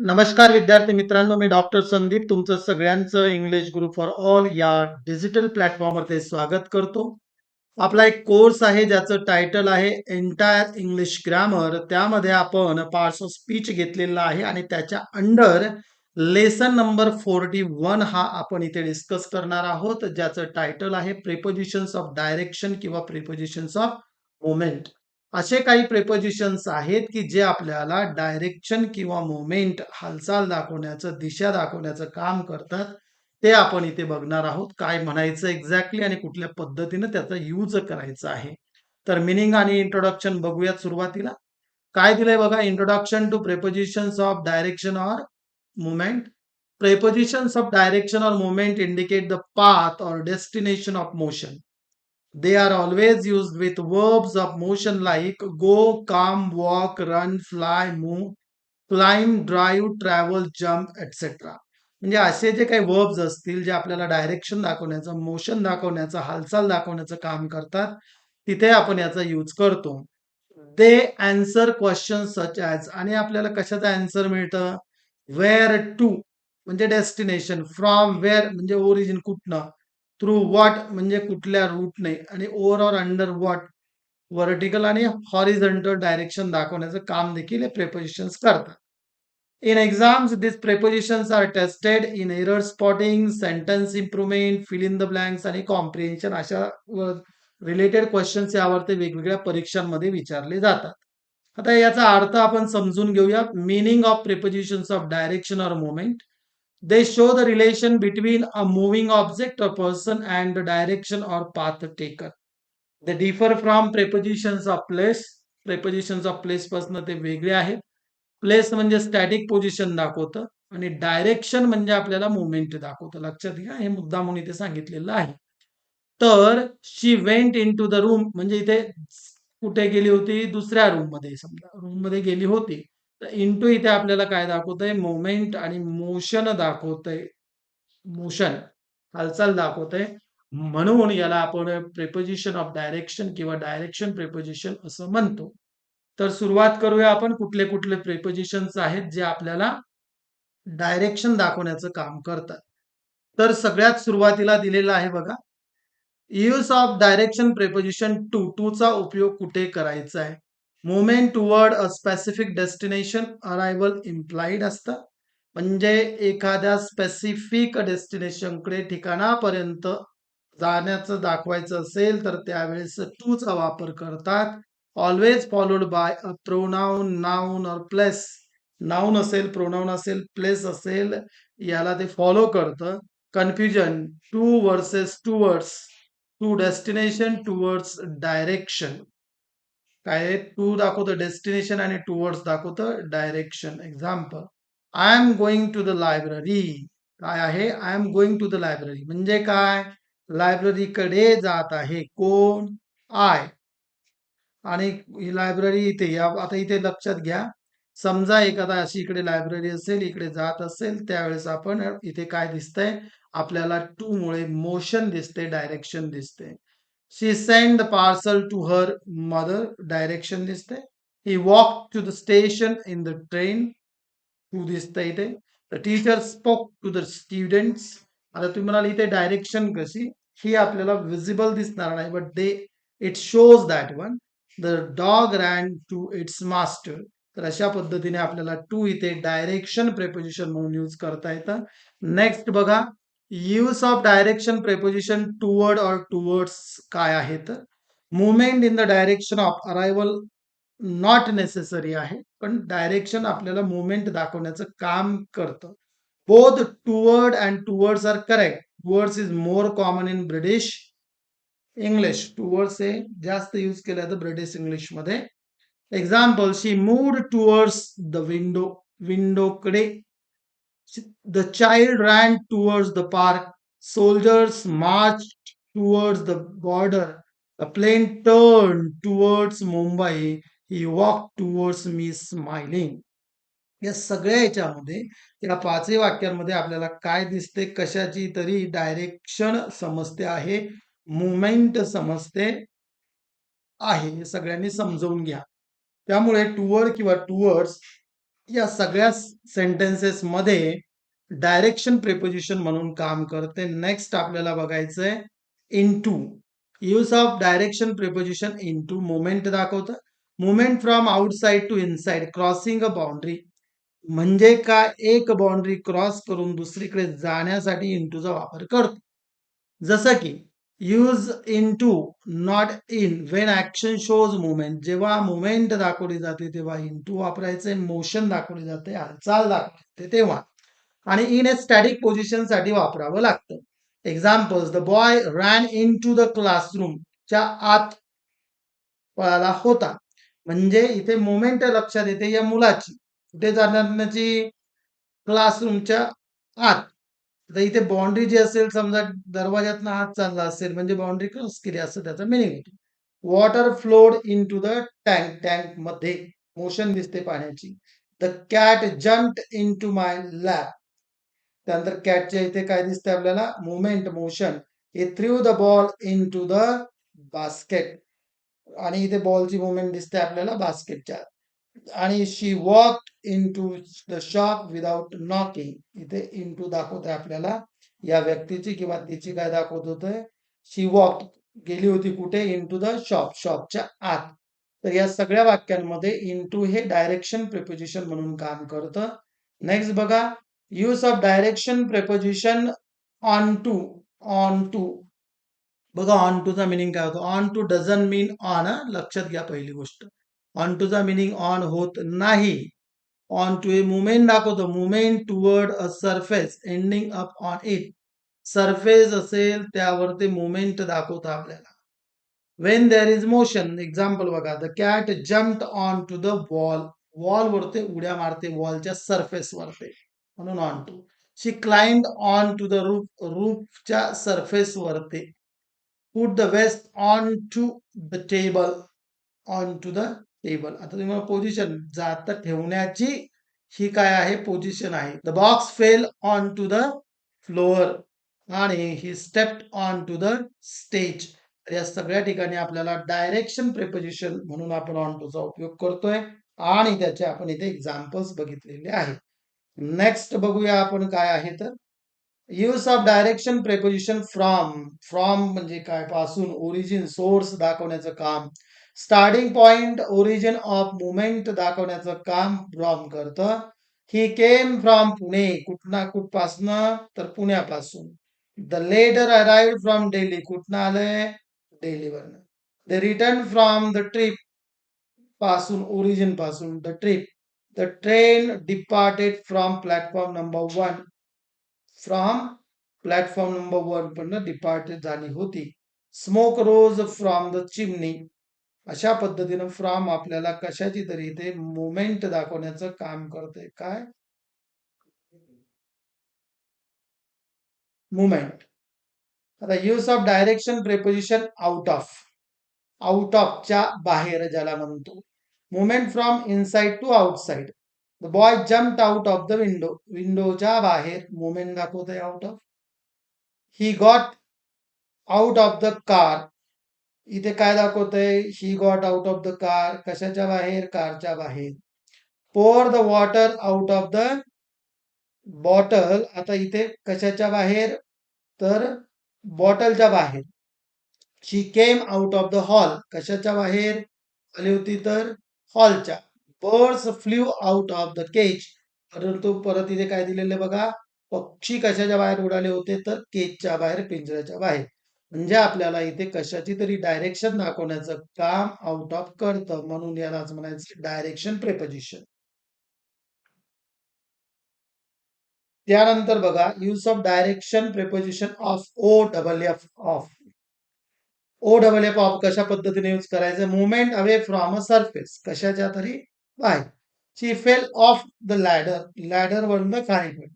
नमस्कार विद्यार्थी मित्रांनो मी डॉक्टर संदीप तुमचं सगळ्यांचं इंग्लिश ग्रुप फॉर ऑल या डिजिटल प्लॅटफॉर्मवरती स्वागत करतो. आपला एक कोर्स आहे ज्याचं टायटल आहे एंटायर इंग्लिश ग्रामर त्यामध्ये आपण पार्ट्स ऑफ स्पीच घेतलेला आहे आणि त्याच्या under lesson number forty one हा आपण इथे डिस्कस करणार आहोत ज्याचं टायटल आहे प्रिपोजिशन्स ऑफ डायरेक्शन किंवा प्रिपोजिशन्स ऑफ मुवमेंट असे काही प्रेपोजिशन्स आहेत की जे आपल्याला डायरेक्शन किंवा मुवमेंट हालचाल दाखवण्याचं दिशा दाखवण्याचं काम करतात. ते आपण इथे बघणार आहोत. काय म्हणायचं एक्झॅक्टली आणि कुठल्या पद्धतीनं त्याचा यूज करायचा आहे. तर मिनिंग आणि इंट्रोडक्शन बघूयात सुरुवातीला. काय दिलंय बघा? Introduction to prepositions of direction or movement prepositions of direction or movement indicate the path or destination of motion They are always used with verbs of motion like go, come, walk, run, fly, move, climb, drive, travel, jump, etc. म्हणजे असे जे काही verbs असतील जे आपल्याला direction दाखवण्याचं motion दाखवण्याचं हालचाल दाखवण्याचं काम करतात तिथे आपण याचा यूज करतो. They answer question such as आणि आपल्याला कशाचं अँसर मिळतं? वेअर टू म्हणजे डेस्टिनेशन फ्रॉम वेअर म्हणजे ओरिजिन कुठनं? थ्रू वॉट म्हणजे कुठल्या रूटने आणि over or under what vertical आणि हॉरिझॉन्टल डायरेक्शन दाखवण्याचं काम देखील हे प्रेपोजिशन्स करतात. In exams this prepositions are tested in error spotting sentence improvement fill in the blanks आणि कॉम्प्रिहेन्शन अशा रिलेटेड क्वेश्चन्स यावर ते वेगवेगळ्या परीक्षांमध्ये विचारले जातात. आता याचा अर्थ आपण समजून घेऊया meaning of prepositions of direction or movement they show the relation between a moving object or person and the direction or path taken. They differ from prepositions of place. Prepositions of place पासून ते वेगळे आहेत. Place म्हणजे static position दाखवतं आणि direction म्हणजे आपल्याला movement दाखवतं लक्षात घ्या हे मुद्दा म्हणून इथे सांगितलेलं आहे तर she went into the room म्हणजे इथे कुठे गेली होती दुसऱ्या रूममध्ये समजा रूममध्ये गेली होती तर इंटू इथे आपल्याला काय दाखवतंय? मोमेंट आणि मोशन दाखवतंय. मोशन हालचाल दाखवतंय. म्हणून याला आपण प्रेपोजिशन ऑफ डायरेक्शन किंवा डायरेक्शन प्रेपोजिशन असं म्हणतो. तर सुरुवात करूया आपण. कुठले कुठले प्रेपोजिशन्स आहेत जे आपल्याला डायरेक्शन दाखवण्याचं काम करतात. तर सगळ्यात सुरुवातीला दिलेलं आहे बघा. Use of direction preposition to to चा उपयोग कुठे करायचा आहे? Movement toward a specific destination arrival implied असतं. म्हणजे एखाद्या स्पेसिफिक डेस्टिनेशनकडे ठिकाणापर्यंत जाण्याचं दाखवायचं असेल तर त्यावेळेस टूचा वापर करतात. Always followed by a pronoun noun और प्लेस नाऊन असेल प्रोनाऊन असेल प्लेस असेल याला ते फॉलो करतं. Confusion to versus towards to destination towards direction काय टू दाखवतं डेस्टिनेशन आणि टुवर्ड्स दाखवतं direction example I am going to the library काय आहे? I am going to the library म्हणजे काय? लायब्ररीकडे जात आहे. कोण? आय आणि ही लायब्ररी इथे या आता इथे लक्षात घ्या. समजा एखादा अशी इकडे लायब्ररी असेल इकडे जात असेल त्यावेळेस आपण इथे काय दिसतंय? आपल्याला टू मुळे मोशन दिसते डायरेक्शन दिसते she send the parcel to her mother direction दिसते he walk to the station in the train to दिसतं इथे the teacher spoke to the students आता तुम्ही म्हणाल इथे डायरेक्शन कशी? ही आपल्याला विजिबल दिसणार नाही but they it shows that one the dog ran to its master तर अशा पद्धतीने आपल्याला टू इथे डायरेक्शन प्रेपोजिशन म्हणून यूज करता येतं. नेक्स्ट बघा. Use of direction preposition toward or towards काय आहे तर movement in the direction of arrival not necessary आहे पण डायरेक्शन आपल्याला मुवमेंट दाखवण्याचं काम करतं. Both toward and towards are correct towards is more common in British English towards हे जास्त यूज केलं जातं ब्रिटिश इंग्लिशमध्ये. Example she moved towards the window विंडोकडे the child ran towards the park Soldiers march towards the border the plane turn towards Mumbai he walk towards me smiling. या सगळ्या याच्यामध्ये या पाचही वाक्यांमध्ये आपल्याला काय दिसते कशाची तरी डायरेक्शन समजते आहे मुवमेंट समजते आहे. हे सगळ्यांनी समजवून घ्या. त्यामुळे टुवर्ड किंवा टुवर्ड्स या सगळ्या सेंटेन्सेस मध्ये डायरेक्शन प्रिपोजिशन म्हणून काम करते. नेक्स्ट आपल्याला बघायचंय into use of direction preposition into movement दाखवतं. Movement from outside to inside crossing a boundary म्हणजे काय एक बाउंड्री क्रॉस करून दुसरीकडे जाण्यासाठी इंटूचा वापर करतो. जसं की use into not in when action shows movement जेव्हा मुवमेंट दाखवली जाते तेव्हा इन टू वापरायचे मोशन दाखवली जाते हालचाल दाखवली जाते तेव्हा. आणि इन ए स्टॅटिक पोझिशनसाठी वापरावं लागतं. Examples the boy ran into the क्लासरूमच्या आत पळाला होता. म्हणजे इथे मुवमेंट लक्षात येते या मुलाची. कुठे जाण्याची क्लासरूमच्या आत. तर इथे बाउंड्री जी असेल समजा दरवाज्यातनं हात चालला असेल म्हणजे बाउंड्री क्रॉस केली असं त्याचा मिनिंग होतो water flowed into the tank टँकमध्ये मोशन दिसते पाण्याची. The cat jump into my lap त्यानंतर कॅटच्या इथे काय दिसते आपल्याला? Movement motion he threw the ball into the basket आणि इथे बॉलची मुवमेंट दिसते आपल्याला बास्केटच्या आणि she walk into the shop without knocking इथे इन टू दाखवते आपल्याला या व्यक्तीची किंवा तिची काय दाखवत होतंय. शी वॉक गेली होती कुठे? इन टू द शॉप शॉपच्या आत. तर या सगळ्या वाक्यांमध्ये इन टू हे डायरेक्शन प्रिपोजिशन म्हणून काम करतं. नेक्स्ट बघा. Use of direction preposition onto onto बघा ऑन टूचा मिनिंग काय होतो? Onto doesn't mean on लक्षात घ्या पहिली गोष्ट. ऑन टूचा मिनिंग ऑन होत नाही. ऑन टू ए मुवमेंट दाखवतो. Movement toward a surface ending up on it surface असेल त्यावर ते मुवमेंट दाखवतं आपल्याला. When there is motion example बघा. The cat jump onto the wall wall वरते उड्या मारते. वॉलच्या सरफेस वरते. म्हणून onto she climbed onto the roof रूफच्या surface वरते. Put the waste onto the table onto the table. आता तुम्ही पोझिशन जात ठेवण्याची ही काय आहे? पोझिशन आहे. The box fell onto the floor आणि he step onto the stage या सगळ्या ठिकाणी आपल्याला डायरेक्शन प्रिपोजिशन म्हणून आपण ऑन टूचा उपयोग करतोय. आणि त्याचे आपण इथे एक्झाम्पल्स बघितलेले आहेत. नेक्स्ट बघूया आपण काय आहे तर use of direction preposition from from म्हणजे काय? पासून ओरिजिन सोर्स दाखवण्याचं काम. Starting point origin of movement दाखवण्याचं काम फ्रॉम करतं. ही केम फ्रॉम पुणे. कुठना कुठपासनं तर पुण्यापासून. The letter arrive from Delhi कुठनं आलंय? डेलीवरनं द रिटर्न फ्रॉम द ट्रिपपासून ओरिजिनपासून the trip the train departed from platform number one from platform number one पण डिपार्ट झाली होती. Smoke rose from the chimney अशा पद्धतीनं फ्रॉम आपल्याला कशाची तरी इथे मुवमेंट दाखवण्याचं काम करते काय? मुवमेंट आता use of direction preposition out of out ऑफच्या बाहेर ज्याला म्हणतो. Movement from inside to outside the boy jump out of the window विंडोच्या बाहेर मुवमेंट दाखवतोय out of he got out of the car इथे काय दाखवतंय he got out of the car कशाच्या बाहेर कारच्या बाहेर pour the water out of the bottle आता इथे कशाच्या बाहेर तर बॉटलच्या बाहेर she came out of the hall कशाच्या बाहेर आली होती तर हॉलच्या birds flew out of the cage परंतु परत इथे काय दिलेले बघा? पक्षी कशाच्या बाहेर उडाले होते? तर केजच्या बाहेर पिंजऱ्याच्या बाहेर. म्हणजे आपल्याला इथे कशाची तरी डायरेक्शन दाखवण्याचं काम आउट ऑफ करतं. म्हणून यालाच म्हणायचं डायरेक्शन प्रेपोजिशन त्यानंतर बघा use of direction preposition off O double F off O double F off कशा पद्धतीने यूज करायचं? Movement away from a surface कशाच्या तरी? बाहेर she fell off the ladder ladder वरनं खाली पडली.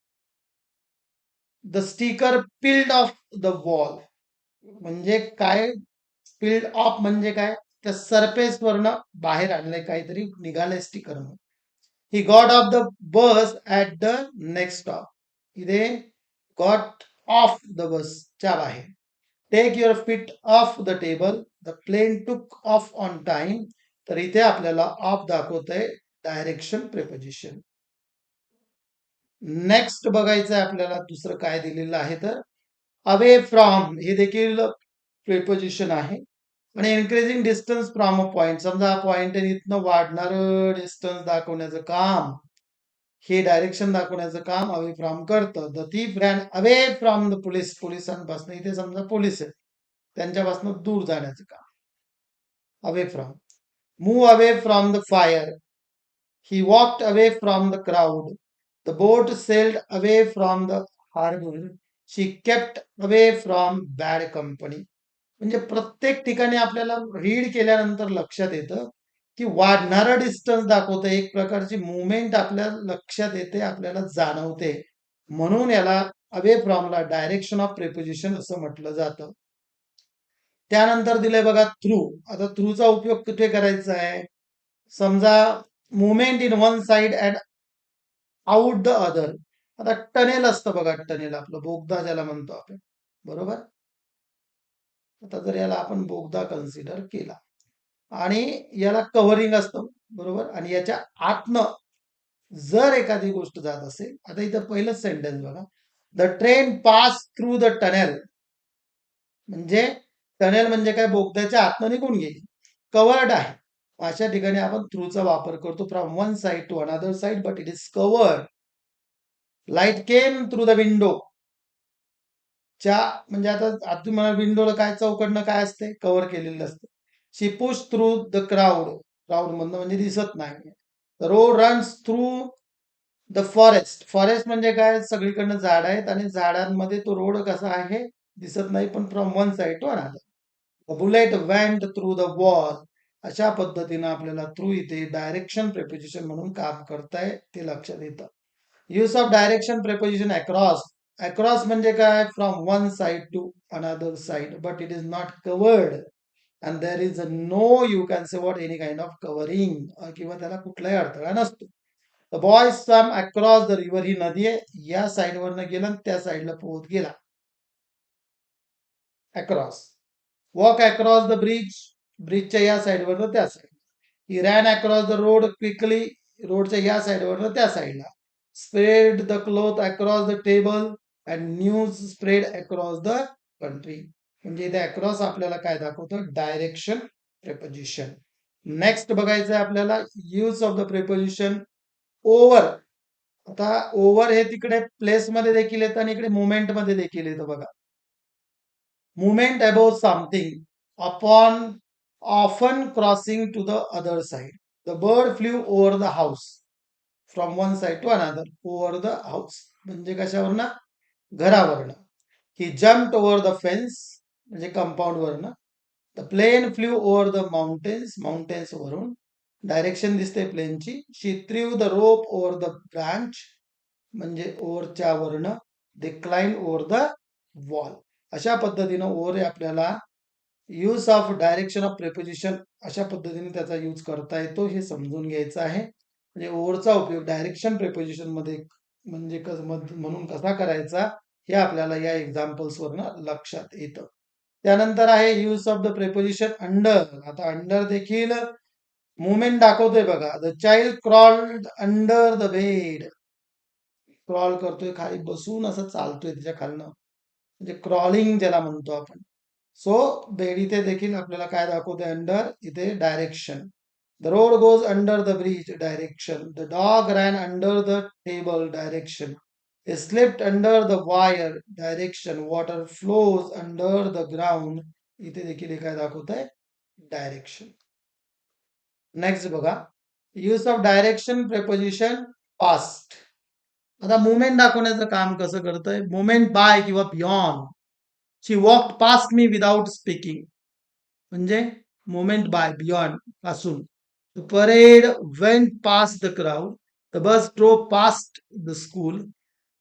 The sticker peeled off the wall म्हणजे काय? पिल्ड ऑफ म्हणजे काय? त्या सरफेस वरनं बाहेर आणलंय काहीतरी निघालंय sticker he got off the bus at the next stop इथे गॉट ऑफ द बसच्या बाहेर. Take your feet off the table the plane took off on time तर इथे आपल्याला ऑफ दाखवत आहे डायरेक्शन प्रिपोजिशन नेक्स्ट बघायचं आहे आपल्याला दुसरं काय दिलेलं आहे तर अवे फ्रॉम हे देखील प्रिपोजिशन आहे. आणि increasing distance from a point समजा हा पॉइंट इथनं वाढणार डिस्टन्स दाखवण्याचं काम हे डायरेक्शन दाखवण्याचं काम अवे फ्रॉम करतं. The thief ran away from the police पोलिसांपासून इथे समजा पोलीस आहेत. त्यांच्यापासून दूर जाण्याचं काम. Away from move away from the fire he walked away from the crowd. The boat sailed away from the harbour She kept away from bad company म्हणजे प्रत्येक ठिकाणी आपल्याला रीड केल्यानंतर लक्षात येतं की वाढणारा डिस्टन्स दाखवतं. एक प्रकारची मुवमेंट आपल्या लक्षात येते आपल्याला जाणवते. म्हणून याला अवे फ्रॉमला डायरेक्शन ऑफ प्रिपोजिशन असं म्हटलं जातं. त्यानंतर दिलंय बघा थ्रू आता थ्रूचा उपयोग कुठे करायचा आहे? समजा movement in one side and out the other आता टनेल असतं बघा टनेल आपलं. बोगदा ज्याला म्हणतो आपण. बरोबर? आता जर याला आपण बोगदा कन्सिडर केला. आणि याला कव्हरिंग असतं. बरोबर? आणि याच्या आतनं जर एखादी गोष्ट जात असेल आता इथं पहिलंच सेंटेन्स बघा. The train pass through the tunnel म्हणजे टनेल म्हणजे काय? बोगद्याच्या आतनं निघून गेली. कवर्ड आहे. अशा ठिकाणी आपण थ्रूचा वापर करतो from one side to another side but it is covered light came through the window च्या म्हणजे आता आता मला विंडोला काय चौकडनं काय असते कव्हर केलेलं असतं she push through the crowd crowd मधनं म्हणजे दिसत नाही. Road runs through the forest forest म्हणजे काय? सगळीकडनं झाड आहेत आणि झाडांमध्ये तो रोड कसा आहे? दिसत नाही पण from one side to another bullet went through the wall अशा पद्धतीनं आपल्याला थ्रू इथे डायरेक्शन प्रेपोजिशन म्हणून काम करताय ते लक्षात येतं. Use of direction preposition across across म्हणजे काय? From one side to another side but it is not covered and there is no you can say what any kind of covering किंवा त्याला कुठलाही अडथळा नसतो. Boy swam across the river ही नदी आहे. या साईडवरनं गेला आणि त्या साईडला पोहत गेला. Across walk across the bridge ब्रिजच्या या साईडवरनं त्या side he ran across the road quickly रोडच्या या साईडवरनं त्या साईडला spread the cloth across the table and news spread across the country म्हणजे इथे अक्रॉस आपल्याला काय दाखवतं? डायरेक्शन प्रेपोजिशन नेक्स्ट बघायचं आहे आपल्याला use of the preposition over आता ओव्हर हे तिकडे प्लेस मध्ये देखील येतं आणि इकडे मुवमेंटमध्ये देखील येतं बघा. Movement about something upon often crossing to the other side the bird flew over the house from one side to another over the house म्हणजे कशावरनं? घरावरनं. He jump over the fence म्हणजे कंपाऊंड वरनं. The plane flew over the mountains mountains वरून. Direction दिसते प्लेनची she threw the rope over the branch म्हणजे ओव्हरच्या वरनं. Decline over the wall अशा पद्धतीनं ओव्हर आपल्याला use of direction of preposition अशा पद्धतीने त्याचा यूज करता येतो हे समजून घ्यायचं आहे. म्हणजे ओरचा उपयोग डायरेक्शन प्रेपोजिशनमध्ये म्हणजे कस म्हणून कसा करायचा हे आपल्याला या एक्झाम्पल्सवरनं लक्षात येतं. त्यानंतर आहे use of the preposition under आता अंडर देखील मुवमेंट दाखवतोय बघा. The child crawled under the bed crawl करतोय खाली बसून असं चालतोय त्याच्या खालनं. म्हणजे क्रॉलिंग ज्याला म्हणतो आपण. सो इथे देखील आपल्याला काय दाखवतोय अंडर इथे direction the road goes under the bridge direction the dog ran under the table direction slipped under the wire direction. Water flows under the ground. इथे देखील हे काय दाखवत आहे डायरेक्शन नेक्स्ट बघा. Use of direction preposition past आता movement दाखवण्याचं काम कसं करतंय? मुवमेंट बाय किंवा beyond she walk past me without speaking म्हणजे movement by बियॉनपासून. The parade went past the crowd the bus drove past the school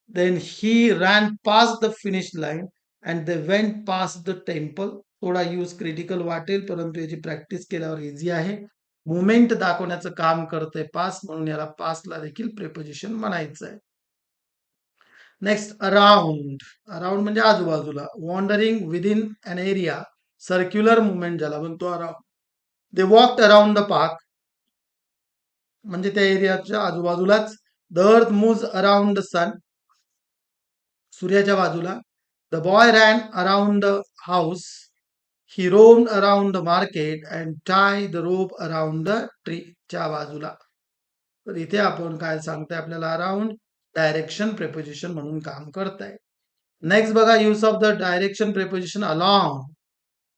then he ran past the finish line and the went past the temple थोडा use critical वाटेल परंतु याची practice केल्यावर easy आहे. Movement दाखवण्याचं काम करतंय pass म्हणून याला पासला देखील प्रेपोजिशन म्हणायचं आहे नेक्स्ट अराउंड अराउंड म्हणजे आजूबाजूला. Wandering within an area circular movement ज्याला म्हणतो around they walk around the park म्हणजे त्या एरियाच्या आजूबाजूलाच. The earth moves around the sun सूर्याच्या बाजूला. The boy ran around the house he roam around the market and tie the rope around the ट्रीच्या बाजूला. तर इथे आपण काय सांगतोय आपल्याला अराउंड डायरेक्शन प्रेपोजिशन म्हणून काम करताय. नेक्स्ट बघा use of the direction preposition along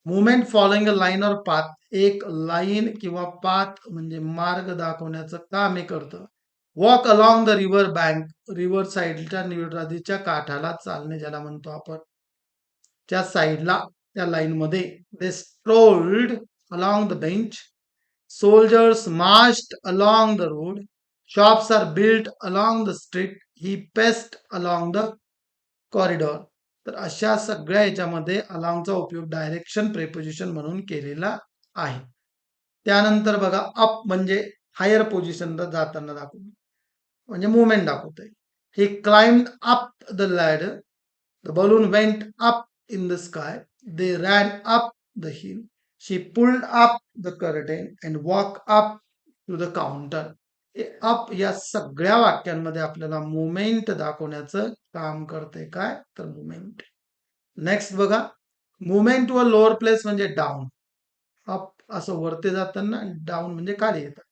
movement following a line or path एक लाईन किंवा पाथ म्हणजे मार्ग दाखवण्याचं काम हे करतं. Walk along the river bank river साईडच्या नदीच्या काठाला चालणे ज्याला म्हणतो आपण. त्या साईडला त्या लाईन मध्ये they strolled along the bench soldiers marched along the road shops are built along the street he passed along the corridor तर अशा सगळ्या याच्यामध्ये अलॉंगचा उपयोग डायरेक्शन प्रेपोजिशन म्हणून केलेला आहे. त्यानंतर बघा अप म्हणजे हायर पोझिशन जाताना दाखवतो म्हणजे मुवमेंट दाखवत आहे he climbed up the ladder the balloon went up in the sky they ran up the hill she pulled up the curtain and walk up to the counter up या सगळ्या वाक्यांमध्ये आपल्याला movement दाखवण्याचं काम करते काय? तर मुवमेंट नेक्स्ट बघा. मुवमेंट व लोअर प्लेस म्हणजे डाऊन अप असं वरती जाताना डाऊन म्हणजे खाली येतात.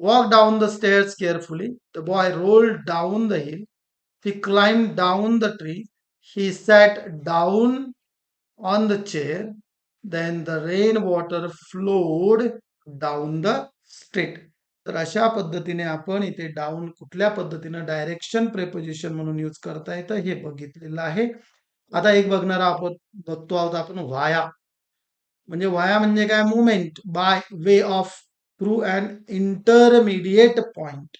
Walk down the stairs carefully the boy roll down the hill he climb down the tree he sat down on the chair then the rain water flowed down the street तर अशा पद्धतीने आपण इथे down कुठल्या पद्धतीनं direction preposition म्हणून use करता येतं हे बघितलेलं आहे. आता एक बघणार आपण बघतो आहोत आपण व्हाया म्हणजे व्हाया म्हणजे काय? Movement by way of through and intermediate point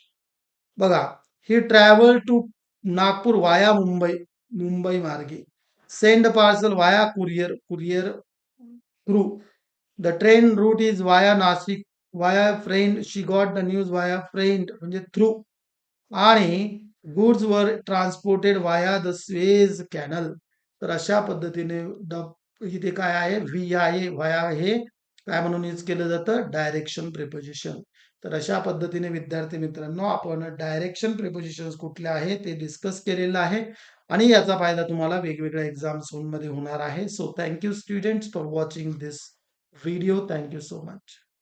बघा he travel to Nagpur via Mumbai Mumbai मार्गे. Send parcel via courier courier through the train route is via Nashik via friend she got the news via friend म्हणजे through आणि goods were transported via the Suez canal तर अशा पद्धतीने इथे काय आहे? V आहे वाया हे काय म्हणून यूज केलं जातं? डायरेक्शन प्रिपोजिशन तर अशा पद्धतीने विद्यार्थी मित्रांनो आपण डायरेक्शन प्रिपोजिशन कुठले आहे? ते डिस्कस केलेलं आहे. आणि याचा फायदा तुम्हाला वेगवेगळ्या एक्झाम्समध्ये होणार आहे. So thank you students for watching this video thank you so much